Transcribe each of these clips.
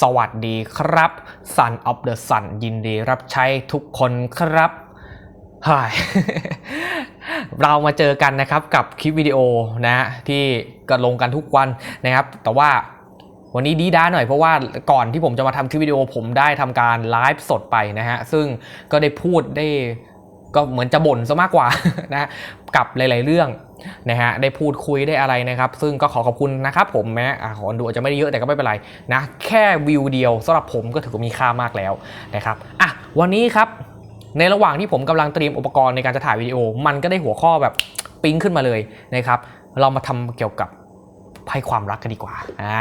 สวัสดีครับ Sun of the Sun ยินดีรับใช้ทุกคนครับฮายเรามาเจอกันนะครับกับคลิปวิดีโอนะฮะที่ก็ลงกันทุกวันนะครับ แต่ว่าวันนี้ดีด้าหน่อยเพราะว่าก่อนที่ผมจะมาทำคลิปวิดีโอผมได้ทำการไลฟ์สดไปนะฮะ ซึ่งก็ได้พูดได้ ก็เหมือนจะบ่นซะมากกว่านะกับหลาย ๆ เรื่องนะฮะได้พูดคุยได้อะไรนะครับ ซึ่งก็ขอขอบคุณนะครับผมแม้อะขอดูอาจจะไม่ได้เยอะแต่ก็ไม่เป็นไรนะแค่วิวเดียวสำหรับผมก็ถือว่ามีค่ามากแล้วนะครับอะวันนี้ครับในระหว่างที่ผมกำลังเตรียมอุปกรณ์ในการจะถ่ายวิดีโอ มันก็ได้หัวข้อแบบปิ๊งขึ้นมาเลยนะครับ เรามาทำเกี่ยวกับไพ่ความรักกันดีกว่าอ่า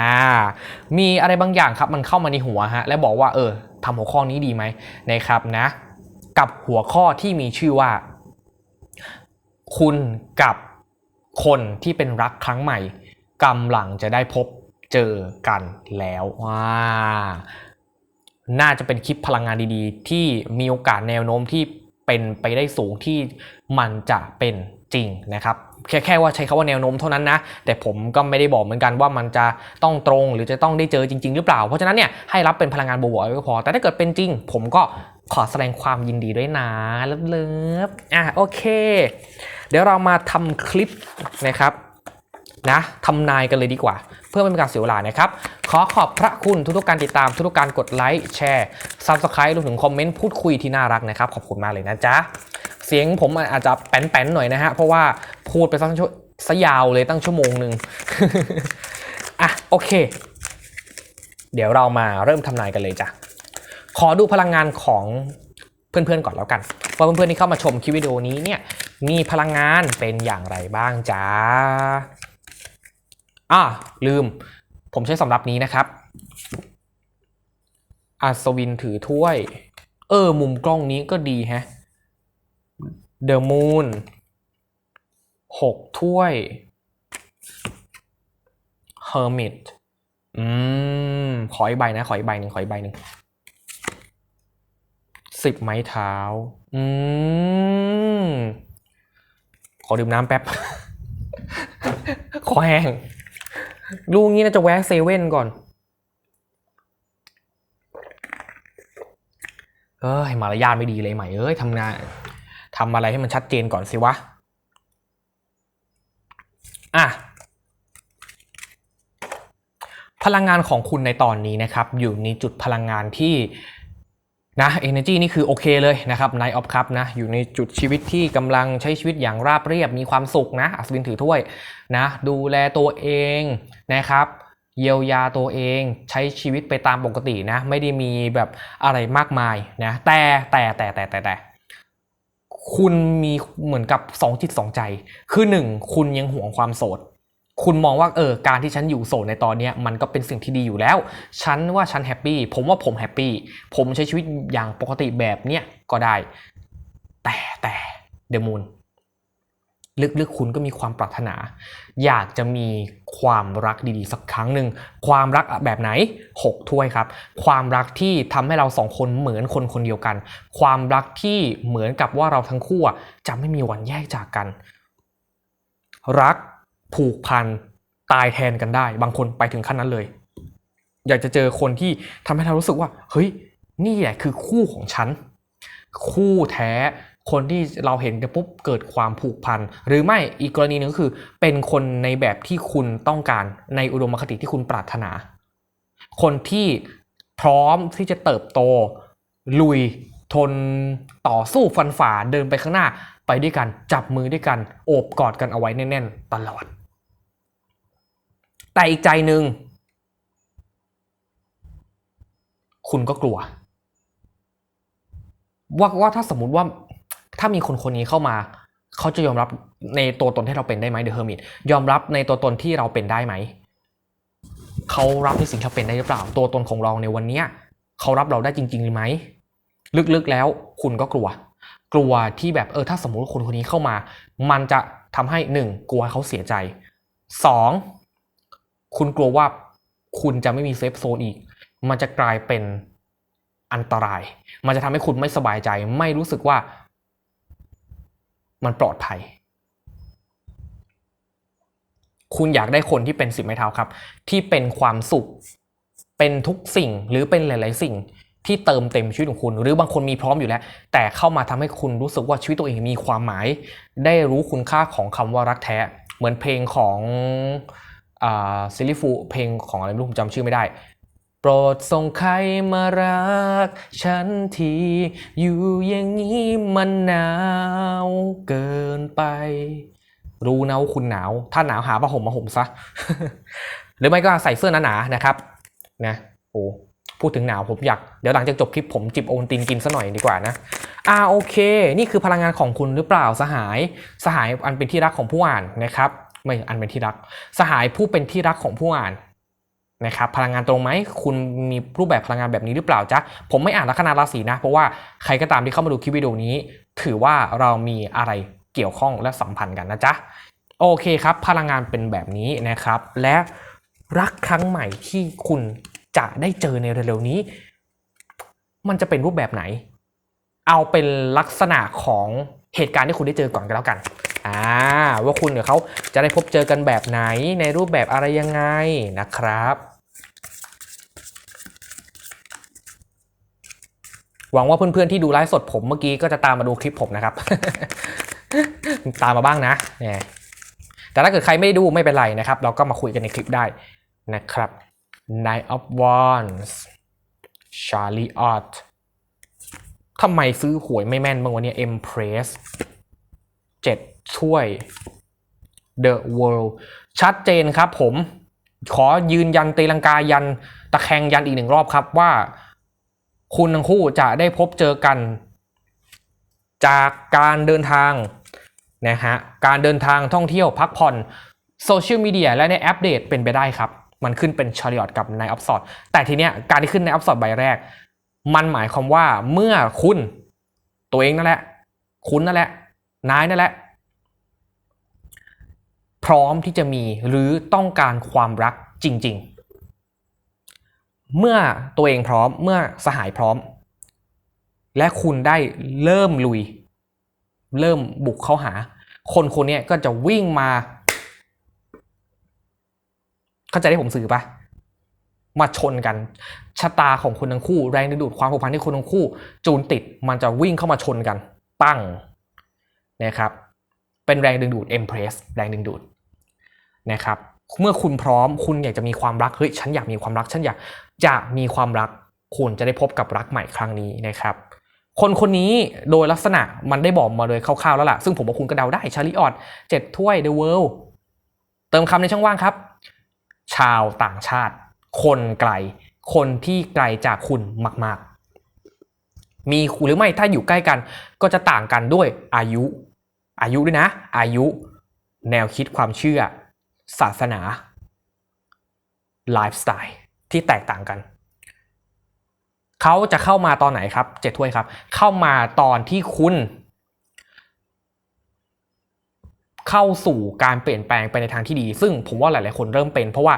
มีอะไรบางอย่างครับมันเข้ามาในหัวฮะและบอกว่าเออทำหัวข้อนี้ดีไหมนะครับนะ กับหัวข้อที่มีชื่อว่า คุณกับคนที่เป็นรักครั้งใหม่กำลังจะได้พบเจอกันแล้วว้าน่าจะเป็นคลิปพลังงานดีๆ ที่มีโอกาสแนวโน้มที่เป็นไปได้สูงที่มันจะเป็นจริงนะครับ แค่แค่ว่าใช้คาว่าแนวโน้มเท่านั้นนะ แต่ผมก็ไม่ได้บอกเหมือนกันว่ามันจะต้องตรงหรือจะต้องได้เจอจริง ๆ หรือเปล่า เพราะฉะนั้นเนี่ยให้รับเป็นพลังงานบวกๆไว้ก็พอ แต่ถ้าเกิดเป็นจริง ผมก็ขอแสดงความยินดีด้วยนะเลิฟๆอะโอเค เดี๋ยวเรามาทำคลิปนะครับนะทำนายกันเลยดีกว่า เพื่อไม่เป็นการเสียเวลานะครับ ขอขอบพระคุณทุกๆการติดตามทุกๆการกดไลค์แชร์ Subscribe รวมถึงคอมเมนต์พูดคุยที่น่ารักนะครับ ขอบคุณมากเลยนะจ๊ะ เสียงผมอาจจะแป้นๆหน่อยนะฮะเพราะว่าพูดไปสักชั่วสยาวเลยตั้งชั่วโมงหนึ่งอะโอเค เดี๋ยวเรามาเริ่มทำนายกันเลยจ้ะขอดูพลังงานของเพื่อนๆก่อนแล้วกันว่าเพื่อนๆที่เข้ามาชมคลิปวิดีโอนี้เนี่ยมีพลังงานเป็นอย่างไรบ้างจ้า อะลืม ผมใช้สำรับนี้นะครับ อัศวินถือถ้วย เออ มุมกล้องนี้ก็ดีแฮะ The Moon หกถ้วย Hermit อืม ขออีกใบนะ ขออีกใบหนึ่งขออีกใบหนึ่งสิบไม้เท้า อืม ขอดื่มน้ำแป๊บ ขอแห้ง ลูกนี้น่าจะแวะเซเว่นก่อน เอ้ยมารยาทไม่ดีเลยใหม่เอ้ยทำงานทำอะไรให้มันชัดเจนก่อนสิวะ อะ พลังงานของคุณในตอนนี้นะครับ อยู่ในจุดพลังงานที่ นะ energy นี่คือโอเคเลยนะครับ Night of Cup นะ อยู่ในจุดชีวิตที่กำลังใช้ชีวิตอย่างราบเรียบ มีความสุขนะ อัศวินถือถ้วยนะ ดูแลตัวเองนะครับ เยียวยาตัวเอง ใช้ชีวิตไปตามปกตินะ ไม่ได้มีแบบอะไรมากมายนะ แต่แต่แต่แต่แต่แต่คุณมีเหมือนกับสองจิตสองใจ คือหนึ่งคุณยังห่วงความโสด คุณมองว่าเออการที่ฉันอยู่โสดในตอนนี้มันก็เป็นสิ่งที่ดีอยู่แล้ว ฉันว่าฉันแฮปปี้ผมว่าผมแฮปปี้ผมใช้ชีวิตอย่างปกติแบบเนี้ยก็ได้ แต่แต่เดมูนลึกๆคุณก็มีความปรารถนา อยากจะมีความรักดีๆ สักครั้งหนึ่งความรักแบบไหน 6 ถ้วยครับ ความรักที่ทำให้เราสองคนเหมือนคนคนเดียวกัน ความรักที่เหมือนกับว่าเราทั้งคู่จะไม่มีวันแยกจากกัน รัก ผูกพันตายแทนกันได้ บางคนไปถึงขั้นนั้นเลย อยากจะเจอคนที่ทำให้เรารู้สึกว่า เฮ้ย นี่แหละคือคู่ของฉัน คู่แท้คนที่เราเห็นปุ๊บเกิดความผูกพัน หรือไม่อีกกรณีหนึ่งคือ เป็นคนในแบบที่คุณต้องการในอุดมคติที่คุณปรารถนา คนที่พร้อมที่จะเติบโต ลุย ทนต่อสู้ฟันฝ่าเดินไปข้างหน้าไปด้วยกัน จับมือด้วยกัน โอบกอดกันเอาไว้แน่นๆ ตลอด แต่อีกใจหนึ่งคุณก็กลัว ว่าว่าถ้าสมมติว่าถ้ามีคนคนนี้เข้ามา เขาจะยอมรับในตัวตนที่เราเป็นได้ไหมเดอะเฮอร์มิตยอมรับในตัวตนที่เราเป็นได้ไหมเขารับในสิ่งที่เราเป็นได้หรือเปล่า ตัวตนของเราในวันเนี้ยเขารับเราได้จริงๆหรือไหมลึกๆแล้วคุณก็กลัว กลัวที่แบบเออถ้าสมมติคนคนนี้เข้ามา มันจะทำให้หนึ่งกลัวเขาเสียใจสอง คุณกลัวว่าคุณจะไม่มีเซฟโซนอีก มันจะกลายเป็นอันตราย มันจะทำให้คุณไม่สบายใจ ไม่รู้สึกว่า มันปลอดภัย คุณอยากได้คนที่เป็นสิบไม้เท้าครับ ที่เป็นความสุข เป็นทุกสิ่งหรือเป็นหลาย ๆ สิ่งที่เติมเต็มชีวิตของคุณ หรือบางคนมีพร้อมอยู่แล้ว แต่เข้ามาทำให้คุณรู้สึกว่าชีวิตตัวเองมีความหมาย ได้รู้คุณค่าของคำว่ารักแท้ เหมือนเพลงของ ซิลิฟูเพลงของอะไรไม่รู้ผมจำชื่อไม่ได้ โปรดส่งใครมารัก ฉันทีอยู่อย่างนี้มันหนาวเกินไป รู้นะว่าคุณหนาว ถ้าหนาวหาผ้าห่มมาห่มซะ หรือไม่ก็ใส่เสื้อหนาๆนะครับนะโอ้พูดถึงหนาวผมอยาก เดี๋ยวหลังจากจบคลิปผมจิบโอวัลตินกินซะหน่อยดีกว่านะอ่าโอเค นี่คือพลังงานของคุณหรือเปล่าสหาย สหายอันเป็นที่รักของผู้อ่านนะครับ ไม่อันเป็นที่รัก สหายผู้เป็นที่รักของผู้อ่านนะครับพลังงานตรงไหมคุณมีรูปแบบพลังงานแบบนี้หรือเปล่าจ๊ะผมไม่อ่านลัคนาราศีนะ เพราะว่าใครก็ตามที่เข้ามาดูคลิปวิดีโอนี้ ถือว่าเรามีอะไรเกี่ยวข้องและสัมพันธ์กันนะจ๊ะโอเคครับ พลังงานเป็นแบบนี้นะครับ และรักครั้งใหม่ที่คุณจะได้เจอในเร็วๆนี้ มันจะเป็นรูปแบบไหน เอาเป็นลักษณะของเหตุการณ์ที่คุณได้เจอก่อนกันแล้วกัน อ่าว่าคุณกับเขาจะได้พบเจอกันแบบไหนในรูปแบบอะไรยังไงนะครับหวังว่าเพื่อนๆที่ดูไลฟ์สดผมเมื่อกี้ก็จะตามมาดูคลิปผมนะครับ ตามมาบ้างนะเนี่ยแต่ถ้าเกิดใครไม่ได้ดูไม่เป็นไรนะครับ เราก็มาคุยกันในคลิปได้นะครับ Nine of Wands Charlie Art ทำไมซื้อหวยไม่แม่นบ้างวะเนี่ย Empress เจ็ดถ้วย The World ชัดเจนครับผม ขอยืนยันตีลังกายันตะแคงยันอีกหนึ่งรอบครับว่า คุณทั้งคู่จะได้พบเจอกัน จากการเดินทางนะฮะการเดินทางท่องเที่ยวพักผ่อนโซเชียลมีเดียและในแอปเดตเป็นไปได้ครับ มันขึ้นเป็นชาริออตกับในอัพสอดแต่ทีเนี้ยการที่ขึ้นในอัพสอดใบแรก มันหมายความว่าเมื่อคุณตัวเองนั่นแหละ คุณนั่นแหละ นายนั่นแหละ พร้อมที่จะมีหรือต้องการความรักจริง ๆ เมื่อตัวเองพร้อมเมื่อสหายพร้อม และคุณได้เริ่มลุย เริ่มบุกเข้าหา คนคนนี้ก็จะวิ่งมา เข้าใจที่ผมสื่อปะมาชนกันชะตาของคนทั้งคู่ แรงดึงดูดความผูกพันที่คนทั้งคู่ จูนติดมันจะวิ่งเข้ามาชนกัน ปั้ง นะครับเป็นแรงดึงดูด Empress แรงดึงดูดนะครับเมื่อคุณพร้อมคุณอยากจะมีความรักเฮ้ยฉันอยากมีความรักฉันอยากจะมีความรักคุณจะได้พบกับรักใหม่ครั้งนี้นะครับ คนคนนี้โดยลักษณะมันได้บอกมาเลยคร่าวๆแล้วล่ะ ซึ่งผมว่าคุณก็เดาได้ชาริออดเจ็ดถ้วย The World เติมคำในช่องว่างครับ ชาวต่างชาติ คนไกล คนที่ไกลจากคุณมาก ๆ มีหรือไม่ถ้าอยู่ใกล้กันก็จะต่างกันด้วยอายุ อายุด้วยนะ อายุ แนวคิดความเชื่อ ศาสนา ไลฟ์สไตล์ที่แตกต่างกัน เขาจะเข้ามาตอนไหนครับเจ็ดถ้วยครับ เข้ามาตอนที่คุณ เข้าสู่การเปลี่ยนแปลงไปในทางที่ดี ซึ่งผมว่าหลาย ๆ คนเริ่มเป็น เพราะว่า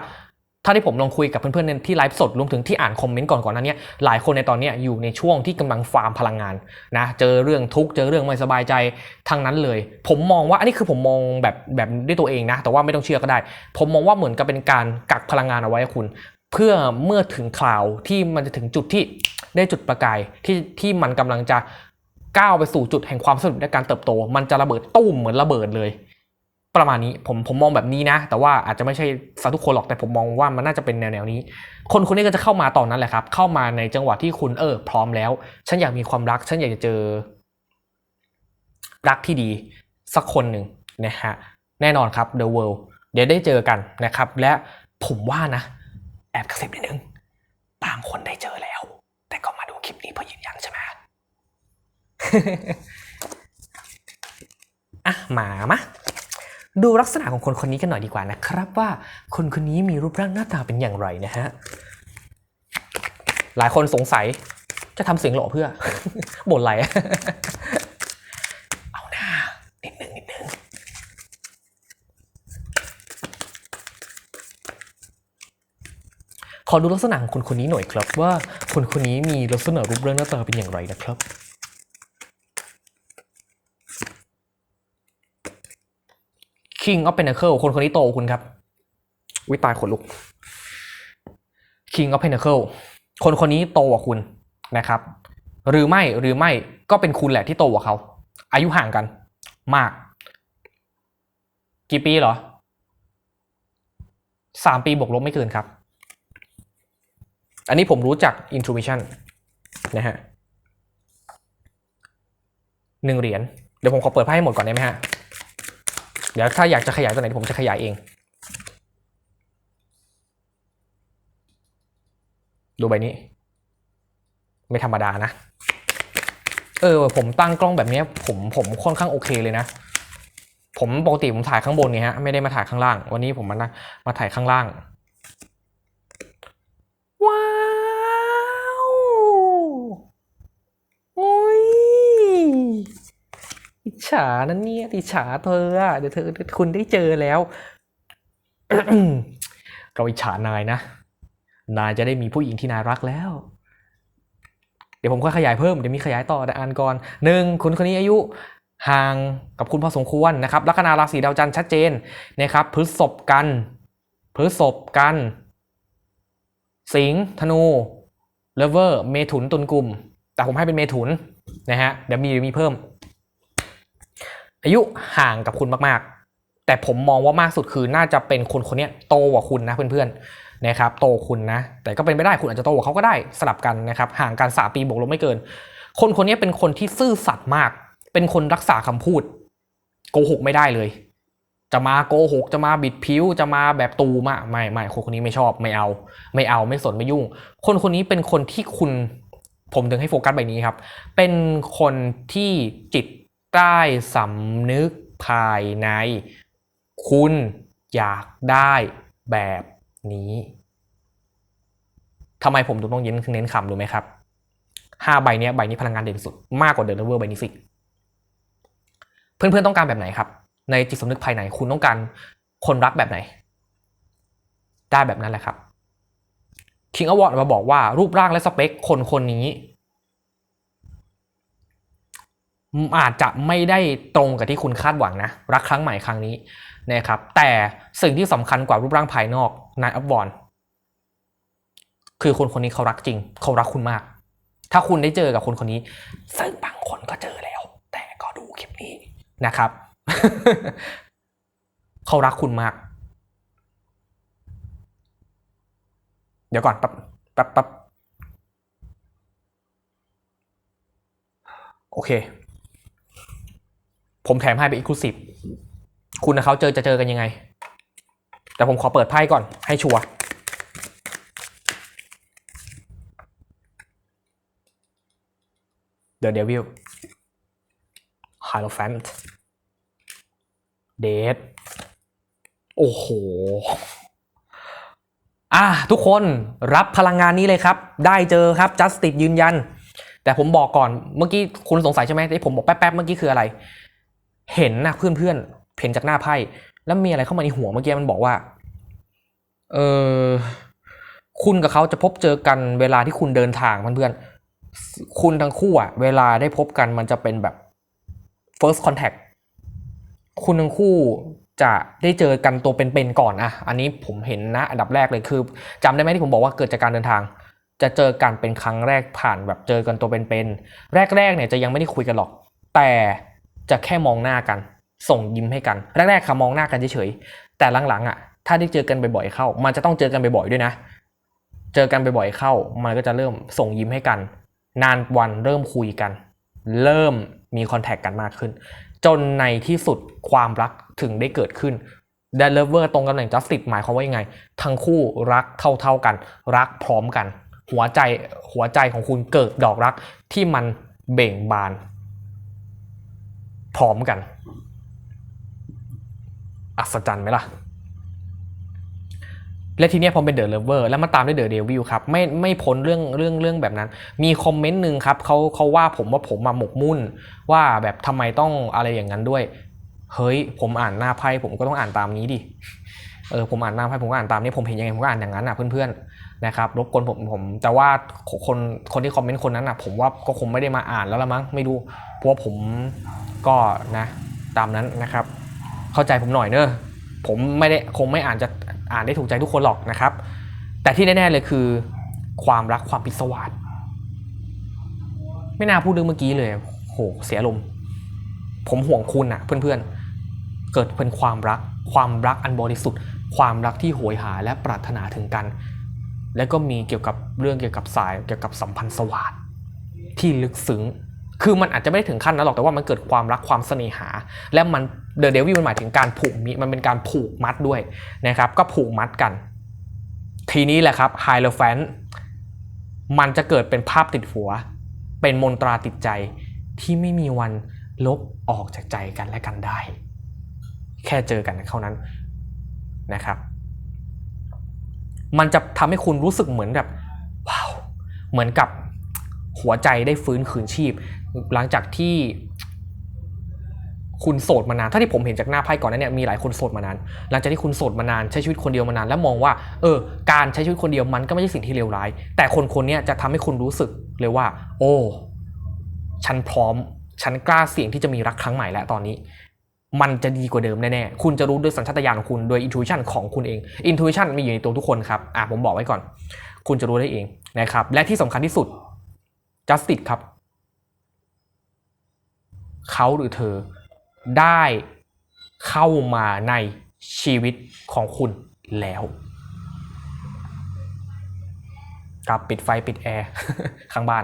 ถ้าที่ผมลองคุยกับเพื่อนๆที่ไลฟ์สดรวมถึงที่อ่านคอมเมนต์ก่อนก่อนๆนั้นเนี่ยหลายคนในตอนนี้อยู่ในช่วงที่กำลังฟาร์มพลังงานนะเจอเรื่องทุกข์เจอเรื่องไม่สบายใจทั้งนั้นเลย ผมมองว่าอันนี้คือผมมองแบบแบบด้วยตัวเองนะ แต่ว่าไม่ต้องเชื่อก็ได้ ผมมองว่าเหมือนกับเป็นการกักพลังงานเอาไว้คุณ เพื่อเมื่อถึงคราวที่มันจะถึงจุดที่ได้จุดประกายที่ที่มันกำลังจะก้าวไปสู่จุดแห่งความสำเร็จและการเติบโต มันจะระเบิดตุ้มเหมือนระเบิดเลย ประมาณนี้ผมผมมองแบบนี้นะ แต่ว่าอาจจะไม่ใช่สาทุกคนหรอกแต่ผมมองว่ามันน่าจะเป็นแนวแนวนี้ คนคนนี้ก็จะเข้ามาตอนนั้นแหละครับ เข้ามาในจังหวะที่คุณเออพร้อมแล้ว ฉันอยากมีความรัก ฉันอยากจะเจอ รักที่ดี สักคนหนึ่งนะฮะแน่นอนครับ The World เดี๋ยวได้เจอกันนะครับ และผมว่านะ แอบกระซิบนิดนึงบางคนได้เจอแล้ว แต่ก็มาดูคลิปนี้เพื่อยืนยันใช่ไหมอะมามะ ดูลักษณะของคนคนนี้กันหน่อยดีกว่านะครับ ว่าคนคนนี้มีรูปร่างหน้าตาเป็นอย่างไรนะฮะหลายคนสงสัยจะทำเสียงหล่อเพื่อบ่นอะไรเอาหน้านิดนึงนิดนึงขอดูลักษณะของคนคนนี้หน่อยครับว่าคนคนนี้มีลักษณะรูปร่างหน้าตาเป็นอย่างไรนะครับ King of Pentacle คนคนนี้โตกว่าคุณครับ วิตายขนลุก King of Pentacle คนคนนี้โตกว่าคุณนะครับ หรือไม่หรือไม่ก็เป็นคุณแหละที่โตกว่าเขา อายุห่างกัน มาก กี่ปีเหรอสามปีบวกลบไม่เกินครับ อันนี้ผมรู้จาก intuition นะฮะหนึ่งเหรียญ เดี๋ยวผมขอเปิดไพ่ให้หมดก่อนได้ไหมฮะ เดี๋ยวถ้าอยากจะขยายตัวไหนผมจะขยายเอง ดูใบนี้ ไม่ธรรมดานะ เออ ผมตั้งกล้องแบบนี้ผมผมค่อนข้างโอเคเลยนะ ผมปกติผมถ่ายข้างบนไงฮะ ไม่ได้มาถ่ายข้างล่าง วันนี้ผมมานะมาถ่ายข้างล่าง ว้าวโอ้ย อิจฉานั่นเนี่ยอิจฉาเธออะเดี๋ยวเธอคุณได้เจอแล้ว เราอิจฉานายนะ นายจะได้มีผู้หญิงที่นายรักแล้ว เดี๋ยวผมก็ขยายเพิ่ม เดี๋ยวมีขยายต่อแต่อ่านก่อนหนึ่งคุณคนนี้อายุห่างกับคุณพอสมควรนะครับ ลัคนาราศีดาวจันทร์ชัดเจนนะครับพฤษภกันพฤษภกัน สิงห์ธนูเลเวอร์ เมถุนตุลกลุ่ม แต่ผมให้เป็นเมถุนนะฮะเดี๋ยวมีเดี๋ยวมีเพิ่ม อายุห่างกับคุณมากๆ แต่ผมมองว่ามากสุดคือน่าจะเป็นคนคนนี้โตกว่าคุณนะเพื่อนๆนะครับโตคุณนะ แต่ก็เป็นไปได้คุณอาจจะโตกว่าเขาก็ได้สลับกันนะครับห่างกันสามปีบวกลบไม่เกิน คนคนนี้เป็นคนที่ซื่อสัตย์มาก เป็นคนรักษาคำพูดโกหกไม่ได้เลย จะมาโกหกจะมาบิดผิวจะมาแบบตูมอะไม่ไม่คนคนนี้ไม่ชอบไม่เอา ไม่เอาไม่สนไม่ยุ่ง คนคนนี้เป็นคนที่คุณผมถึงให้โฟกัสใบนี้ครับ เป็นคนที่จิต ใต้สำนึกภายใน คุณอยากได้แบบนี้ทำไมผมถึงต้องเน้นเน้นคำรู้ไหมครับห้าใบนี้ใบนี้พลังงานเด่นสุดมากกว่าเดอะเลเวอร์ใบนี้สิเพื่อนๆต้องการแบบไหนครับ ในจิตสำนึกภายในคุณต้องการคนรักแบบไหน ได้แบบนั้นแหละครับ King Award มาบอกว่ารูปร่างและสเปคคนคนนี้ อาจจะไม่ได้ตรงกับที่คุณคาดหวังนะ รักครั้งใหม่ครั้งนี้นะครับ แต่สิ่งที่สำคัญกว่ารูปร่างภายนอกนายอัพวอนคือคนคนนี้เขารักจริง เขารักคุณมาก ถ้าคุณได้เจอกับคนคนนี้ ซึ่งบางคนก็เจอแล้ว แต่ก็ดูคลิปนี้นะครับ เขารักคุณมาก เดี๋ยวก่อนแป๊บแป๊บแป๊บโอเค ผมแถมให้ไปอีกคลูซีฟคุณกับเขาเจอจะเจอกันยังไง แต่ผมขอเปิดไพ่ก่อนให้ชัวร์ The Devil Hierophant Dead โอ้โหอะทุกคนรับพลังงานนี้เลยครับ ได้เจอครับ Justice ยืนยัน แต่ผมบอกก่อนเมื่อกี้คุณสงสัยใช่ไหมที่ผมบอกแป๊บๆเมื่อกี้คืออะไร เห็นนะเพื่อนๆเห็นจากหน้าไพ่แล้วมีอะไรเข้ามาในหัวเมื่อกี้มันบอกว่า เออคุณกับเขาจะพบเจอกันเวลาที่คุณเดินทางเพื่อนๆ คุณทั้งคู่อะเวลาได้พบกันมันจะเป็นแบบ first contact คุณทั้งคู่จะได้เจอกันตัวเป็นๆก่อนอะอันนี้ผมเห็นนะอันดับแรกเลยคือจำได้ไหมที่ผมบอกว่าเกิดจากการเดินทาง จะเจอกันเป็นครั้งแรกผ่านแบบเจอกันตัวเป็นๆแรกๆเนี่ยจะยังไม่ได้คุยกันหรอก แต่ จะแค่มองหน้ากัน ส่งยิ้มให้กัน แรกๆค่ะมองหน้ากันเฉยๆแต่หลังๆอะถ้าได้เจอกันบ่อยๆเข้า มันจะต้องเจอกันบ่อยๆด้วยนะ เจอกันบ่อยๆเข้า มันก็จะเริ่มส่งยิ้มให้กัน นานวันเริ่มคุยกัน เริ่มมีคอนแทคกันมากขึ้น จนในที่สุดความรักถึงได้เกิดขึ้น d ดลเวอร์ตรงตำแหน่ง justice หมายความว่ายังไง ทั้งคู่รักเท่าๆกัน รักพร้อมกัน หัวใจหัวใจของคุณเกิดดอกรักที่มันเบ่งบาน พร้อมกัน อัศจรรย์ไหมล่ะ และทีนี้ยพอเป็นเดอะเลเวอร์แล้วมาตามด้วยเดอะเดวิลครับ ไม่ไม่พ้นเรื่องเรื่องเรื่องแบบนั้น มีคอมเมนต์หนึ่งครับเขาเขาว่าผมว่าผมมาหมกมุ่น ว่าแบบทำไมต้องอะไรอย่างนั้นด้วย เฮ้ย ผมอ่านหน้าไพ่ผมก็ต้องอ่านตามนี้ดิเออผมอ่านหน้าไพ่ผมก็อ่านตามนี้ผมเห็นยังไงผมก็อ่านอย่างนั้นอะเพื่อนๆ นะครับรบกวนผมผม แต่ว่าคนคนที่คอมเมนต์คนนั้นอะผมว่าก็คงไม่ได้มาอ่านแล้วละมั้งไม่รู้เพราะผมก็นะตามนั้นนะครับ เข้าใจผมหน่อยเนอะผมไม่ได้คงไม่อ่านจะอ่านได้ถูกใจทุกคนหรอกนะครับ แต่ที่แน่ๆเลยคือ ความรักความพิศวาสไม่น่าพูดเรื่องเมื่อกี้เลยโหเสียลมผมห่วงคุณนะเพื่อนๆ เกิดเป็นความรัก ความรักอันบริสุทธิ์ ความรักที่โหยหาและปรารถนาถึงกัน และก็มีเกี่ยวกับเรื่องเกี่ยวกับสายเกี่ยวกับสัมพันธ์สวาสดที่ลึกซึ้ง คือมันอาจจะไม่ได้ถึงขั้นนั้นหรอก แต่ว่ามันเกิดความรักความเสน่หา และมันเดอะเดวิลมันหมายถึงการผูกมิมันเป็นการผูกมัดด้วยนะครับ ก็ผูกมัดกัน ทีนี้แหละครับไฮโลแฟนมันจะเกิดเป็นภาพติดหัว เป็นมนตราติดใจที่ไม่มีวันลบออกจากใจกันและกันได้ แค่เจอกันเท่านั้นนะครับ มันจะทำให้คุณรู้สึกเหมือนแบบว้าวเหมือนกับหัวใจได้ฟื้นคืนชีพ หลังจากที่คุณโสดมานาน ถ้าที่ผมเห็นจากหน้าไพ่ก่อนนั้นเนี่ย มีหลายคนโสดมานาน หลังจากที่คุณโสดมานานใช้ชีวิตคนเดียวมานาน แล้วมองว่า เออ การใช้ชีวิตคนเดียวมันก็ไม่ใช่สิ่งที่เลวร้าย แต่คนคนนี้จะทำให้คุณรู้สึกเลยว่า โอ้ ฉันพร้อม ฉันกล้าเสี่ยงที่จะมีรักครั้งใหม่แล้วตอนนี้ มันจะดีกว่าเดิมแน่ๆ คุณจะรู้ด้วยสัญชาตญาณของคุณ โดยอินทูชันของคุณเอง อินทูชันมีอยู่ในตัวทุกคนครับ อะผมบอกไว้ก่อน คุณจะรู้ได้เองนะครับ และที่สำคัญที่สุด justice ครับ เขาหรือเธอได้เข้ามาในชีวิตของคุณแล้วกับปิดไฟปิดแอร์ข้างบ้าน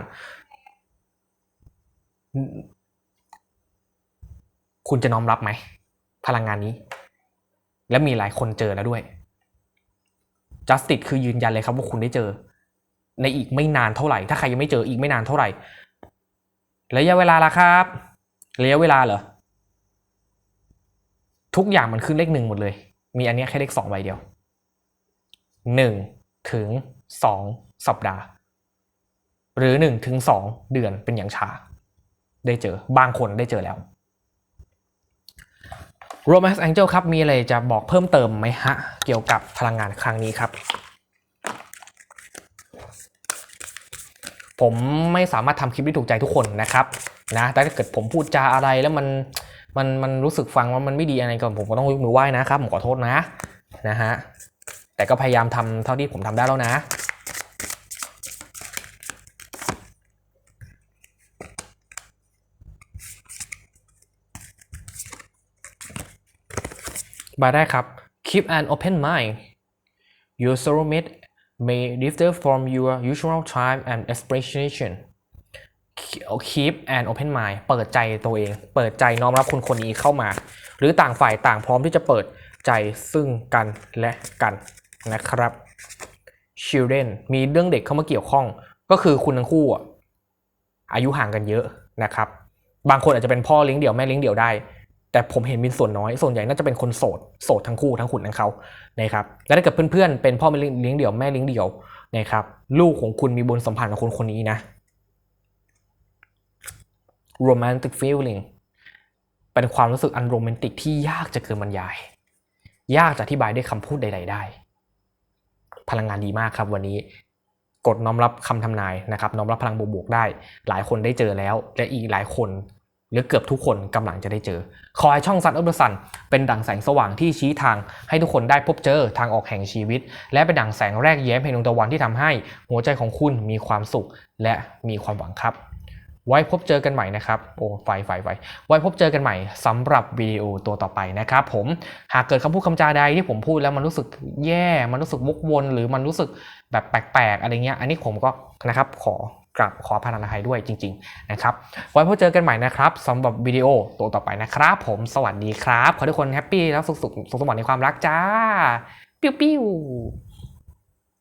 คุณจะน้อมรับไหม พลังงานนี้ และมีหลายคนเจอแล้วด้วย justice คือยืนยันเลยครับว่าคุณได้เจอ ในอีกไม่นานเท่าไหร่ ถ้าใครยังไม่เจออีกไม่นานเท่าไหร่ระยะเวลาละครับระยะเวลาเหรอทุกอย่างมันขึ้นเลขหนึ่งหมดเลย มีอันนี้แค่เลขสองใบเดียวหนึ่งถึงสองสัปดาห์ หรือหนึ่งถึงสองเดือนเป็นอย่างช้า ได้เจอบางคนได้เจอแล้ว Romance Angel ครับ มีอะไรจะบอกเพิ่มเติมไหมฮะ เกี่ยวกับพลังงานครั้งนี้ครับ ผมไม่สามารถทำคลิปที่ถูกใจทุกคนนะครับนะแต่ถ้าเกิดผมพูดจาอะไรแล้วมันมันมันรู้สึกฟังว่ามันไม่ดีอะไรก่อนผมก็ต้องยกมือไหว้นะครับ ผมขอโทษนะนะฮะแต่ก็พยายามทำเท่าที่ผมทำได้แล้วนะ มาได้ครับ keep an open mind your soulmate may differ from your usual time and expectation keep an open mind เปิดใจตัวเอง เปิดใจน้อมรับคนคนนี้เข้ามา หรือต่างฝ่ายต่างพร้อมที่จะเปิดใจซึ่งกันและกันนะครับ children มีเรื่องเด็กเข้ามาเกี่ยวข้อง ก็คือคุณทั้งคู่อะอายุห่างกันเยอะนะครับ บางคนอาจจะเป็นพ่อเลี้ยงเดี่ยวแม่เลี้ยงเดี่ยวได้ แต่ผมเห็นมีส่วนน้อย ส่วนใหญ่น่าจะเป็นคนโสด โสดทั้งคู่ทั้งคุณทั้งเขานะครับ และถ้าเกิดเพื่อนๆ เป็นพ่อแม่เลี้ยงเดี่ยวแม่เลี้ยงเดี่ยวนะครับ ลูกของคุณมีบุญสัมพันธ์กับคนคนนี้นะ romantic feeling เป็นความรู้สึกอันโรแมนติกที่ยากจะเกินบรรยาย ยากจะอธิบายด้วยคำพูดใด ๆ ได้ พลังงานดีมากครับวันนี้ กดน้อมรับคำทำนายนะครับ น้อมรับพลังบวกๆได้ หลายคนได้เจอแล้ว และอีกหลายคน หรือเกือบทุกคนกำลังจะได้เจอ ขอให้ช่องซันอัลเบอร์สันเป็นดั่งแสงสว่างที่ชี้ทาง ให้ทุกคนได้พบเจอทางออกแห่งชีวิต และเป็นดั่งแสงแรกแย้มแห่งดวงตะวันที่ทำให้ หัวใจของคุณมีความสุขและมีความหวังครับ ไว้พบเจอกันใหม่นะครับโอ้ไฟไฟไฟไว้พบเจอกันใหม่สำหรับวิดีโอตัวต่อไปนะครับผมหากเกิดคำพูดคำจาใดที่ผมพูดแล้วมันรู้สึกแย่ มันรู้สึกวกวน หรือมันรู้สึกแบบแปลกๆอะไรเงี้ยอันนี้ผมก็นะครับขอ กราบขอพนันภัยด้วยจริง ๆ นะครับ ไว้พบเจอกันใหม่นะครับสำหรับวิดีโอตัวต่อไปนะครับ ผมสวัสดีครับ ขอทุกคนแฮปปี้แล้วสุขสุขสุขสมหวังในความรักจ้า ปิ้วปิ้ว